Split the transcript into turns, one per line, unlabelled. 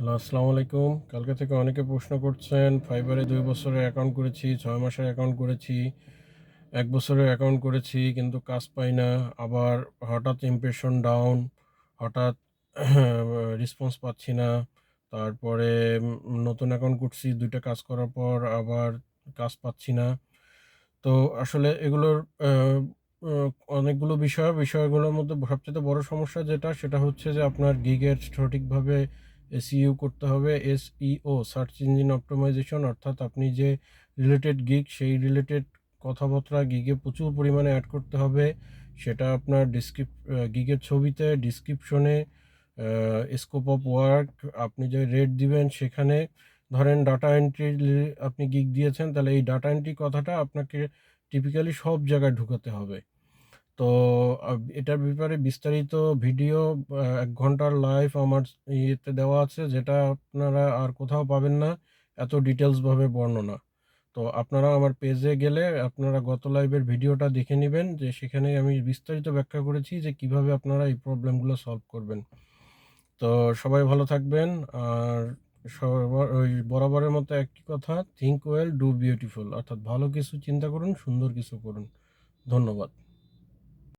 Hello আসসালামু আলাইকুম কালকে থেকে অনেকে প্রশ্ন করছেন, ফাইবারে দুই বছরের অ্যাকাউন্ট করেছি, ছয় মাসের অ্যাকাউন্ট করেছি, এক বছরের অ্যাকাউন্ট করেছি, কিন্তু কাজ পাই না। আবার হঠাৎ ইমপ্রেশন ডাউন হঠাৎ রেসপন্স পাচ্ছি না। তারপরে নতুন অ্যাকাউন্ট করছি, দুইটা কাজ করার পর আবার কাজ পাচ্ছি না। তো আসলে এগুলোর অনেকগুলো বিষয়, বিষয়গুলোর মধ্যে সবচেয়ে বড় সমস্যা যেটা, সেটা হচ্ছে যে আপনার গিগের সঠিকভাবে এসইউ করতে হবে, এসইও সার্চ ইঞ্জিন অপটিমাইজেশন অর্থাৎ আপনি যে রিলেটেড গিগ সেই রিলেটেড কথাবার্তা গিগে প্রচুর পরিমাণে অ্যাড করতে হবে। সেটা আপনার ডিসক্রিপ গিগের ছবিতে ডিসক্রিপশনে স্কোপ অফ ওয়ার্ক আপনি যে রেট দিবেন সেখানে। ধরেন ডাটা এন্ট্রি আপনি গিগ দিয়েছেন, তাহলে এই ডাটা এন্ট্রি কথাটা আপনাকে টিপিক্যালি সব জায়গায় ঢুকাতে হবে। তো এটার ব্যাপারে বিস্তারিত ভিডিও এক ঘণ্টার লাইভ আমার ইয়েতে দেওয়া আছে, যেটা আপনারা আর কোথাও পাবেন না, এত ডিটেলসভাবে বর্ণনা। তো আপনারা আমার পেজে গেলে আপনারা গত লাইভের ভিডিওটা দেখে নেবেন, যে সেখানে আমি বিস্তারিত ব্যাখ্যা করেছি, যে কীভাবে আপনারা এই প্রবলেমগুলো সলভ করবেন। তো সবাই ভালো থাকবেন, আর ওই বরাবরের মতো একই কথা থিঙ্ক ওয়েল ডু বিউটিফুল অর্থাৎ ভালো কিছু চিন্তা করুন, সুন্দর কিছু করুন। ধন্যবাদ।